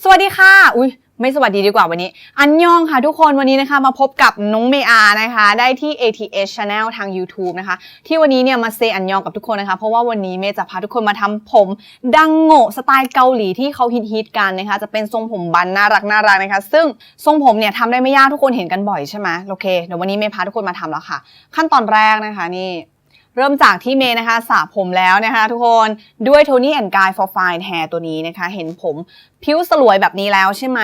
สวัสดีค่ะ อุ้ยไม่สวัสดีดีกว่าวันนี้ อันยองค่ะทุกคนวันนี้นะคะมาพบกับน้องเมอานะคะ ได้ที่ ATS Channel ทาง YouTube นะคะ ที่วันนี้เนี่ยมาเซอันยองกับทุกคนนะคะ เพราะว่าวันนี้เมย์จะพาทุกคนมาทำผม ดังโง่สไตล์เกาหลีที่เขาฮิตๆกันนะคะ จะเป็นทรงผมบันน่ารักน่ารักนะคะ ซึ่งทรงผมเนี่ยทำได้ไม่ยากทุกคนเห็นกันบ่อยใช่ไหมโอเคเดี๋ยววันนี้เมย์พาทุกคนมาทำแล้วค่ะ ขั้นตอนแรกนะคะนี่ เริ่มจากที่เมย์นะคะสระผมแล้วนะคะทุกคนด้วย Tony and Guy for Fine Hair ตัวนี้นะคะ เห็นผมผิวสลวยแบบนี้แล้วใช่ไหม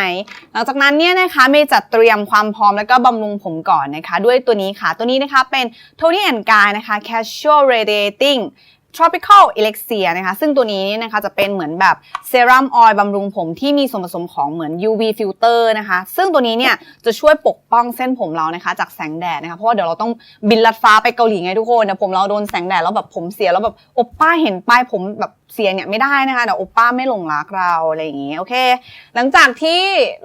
หลังจากนั้นเนี่ยนะคะเมย์จัดเตรียมความพร้อมแล้วก็บำรุงผมก่อนนะคะ ด้วยตัวนี้ค่ะ ตัวนี้นะคะเป็น Tony and Guy นะคะ Casual Radiating tropical elixir นะคะ ซึ่งตัวนี้เนี่ยนะคะจะเป็นเหมือนแบบเซรั่มออยล์บำรุงผมที่มีส่วนผสมของเหมือน UV filter นะคะ ซึ่งตัวนี้เนี่ยจะช่วยปกป้องเส้นผมเรานะคะ จากแสงแดดนะคะ เพราะว่าเดี๋ยวเราต้องบินลัดฟ้าไปเกาหลีไงทุกคนเดี๋ยวผมเราโดนแสงแดดแล้วแบบผมเสียแล้วแบบโอปป้าเห็นป้ายผมแบบเสียเนี่ยไม่ได้นะคะเดี๋ยวโอปป้าไม่หลงรักเราอะไรอย่างงี้โอเค หลังจากที่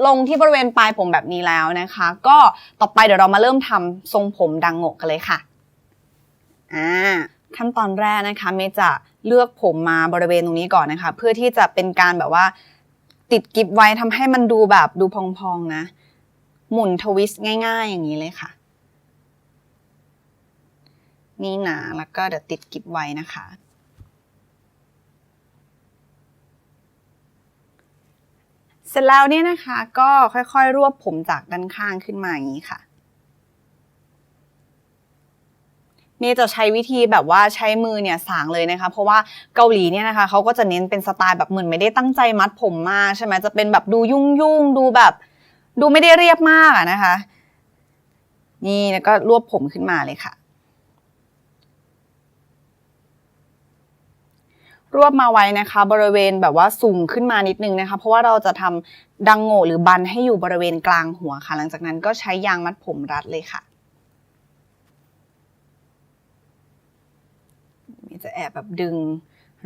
ลงที่บริเวณปลายผมแบบนี้แล้วนะคะ ก็ต่อไปเดี๋ยวเรามาเริ่มทำทรงผมดังโงกกันเลยค่ะอ่า ขั้นตอนแรกนะคะเมย์จะเลือกผมมาบริเวณตรงนี้ก่อนนะคะ เพื่อที่จะเป็นการแบบว่าติดกิฟไว้ทำให้มันดูแบบดูพองๆนะ หมุนทวิสต์ง่าย ๆ อย่างนี้เลยค่ะ นี่นะแล้วก็เดี๋ยวติดกิฟไว้นะคะ เสร็จแล้วเนี่ยนะคะก็ค่อยๆ รวบผมจากด้านข้างขึ้นมาอย่างนี้ค่ะ เมย์จะใช้วิธีแบบว่าใช้มือเนี่ยสางเลยนะคะ เพราะว่าเกาหลีเนี่ยนะคะเขาก็จะเน้นเป็นสไตล์แบบเหมือนไม่ได้ตั้งใจมัดผมมากใช่ไหมจะเป็นแบบดูยุ่งยุ่งดูแบบ ดูไม่ได้เรียบมากอะนะคะ นี่แล้วก็รวบผมขึ้นมาเลยค่ะรวบมาไว้นะคะ บริเวณแบบว่าสูงขึ้นมานิดนึงนะคะ เพราะว่าเราจะทำดังโง่หรือบันให้อยู่บริเวณกลางหัวค่ะ หลังจากนั้นก็ใช้ยางมัดผมรัดเลยค่ะ นี่จะแอบแบบดึง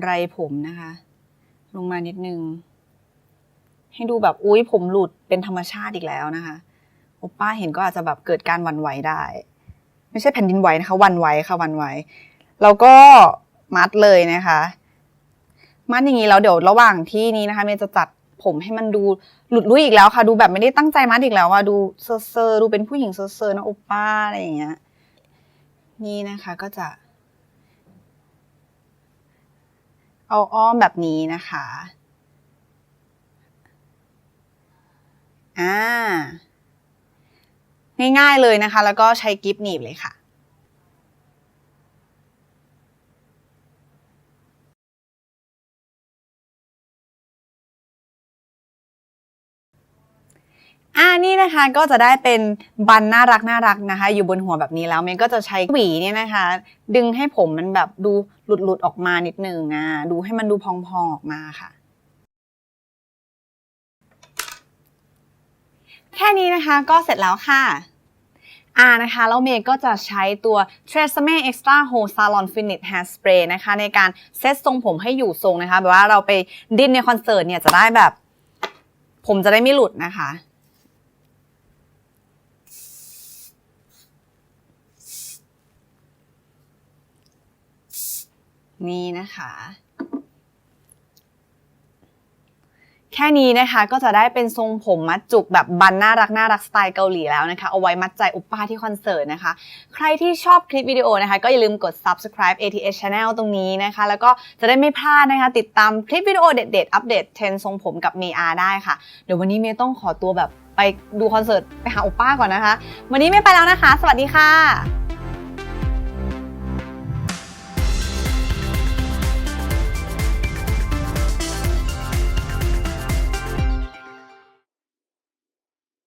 ไรผมนะคะ ลงมานิดนึง ให้ดูแบบอุ้ยผมหลุดเป็นธรรมชาติอีกแล้วนะคะโอป้าเห็นก็อาจจะแบบเกิดการวันไหวได้ ไม่ใช่แผ่นดินไหวนะคะ วันไหวค่ะวันไหวแล้วก็มัดเลยนะคะ มัดอย่างนี้แล้วเดี๋ยวระหว่างที่นี้นะคะเมย์จะจัดผมให้มันดูหลุดลุ่ยอีกแล้วค่ะ ดูแบบไม่ได้ตั้งใจมัดอีกแล้วอะดูเซอร์เซอร์ดูเป็นผู้หญิงเซอร์เซอร์นะโอป้าอะไรอย่างเงี้ย นี่นะคะก็จะ เอาอ้อมแบบนี้นะคะ อ่า ง่ายๆเลยนะคะ แล้วก็ใช้กิฟหนีบเลยค่ะ อ่านี่นะคะก็จะได้เป็นบันน่ารักน่ารักนะคะ อยู่บนหัวแบบนี้แล้วเมย์ก็จะใช้หวีเนี่ยนะคะ ดึงให้ผมมันแบบดูหลุดหลุดๆออกมานิดนึงอะดูให้มันดูพองๆออกมาค่ะ แค่นี้นะคะก็เสร็จแล้วค่ะอ่านะคะแล้วเมย์ก็จะใช้ตัว t r e s m m e Extra h o l e Salon Finish Hair Spray นะคะ ในการเซตทรงผมให้อยู่ทรงนะคะแบบว่าเราไปดิ้นในคอนเสิร์ตเนี่ยจะได้แบบ ผมจะได้ไม่หลุดนะคะ นี่นะคะ แค่นี้นะคะก็จะได้เป็นทรงผมมัดจุกแบบบันน่ารักน่ารักสไตล์เกาหลีแล้วนะคะ เอาไว้มัดใจอุปป้าที่คอนเสิร์ตนะคะ ใครที่ชอบคลิปวิดีโอนะคะ ก็อย่าลืมกด subscribe ATS Channel ตรงนี้นะคะ แล้วก็จะได้ไม่พลาดนะคะ ติดตามคลิปวิดีโอเด็ดๆ อัปเดตเทรนทรงผมกับเมอาได้ค่ะ เดี๋ยววันนี้เมย์ต้องขอตัวแบบไปดูคอนเสิร์ตไปหาอุปป้าก่อนนะคะ วันนี้เมย์ไปแล้วนะคะ สวัสดีค่ะ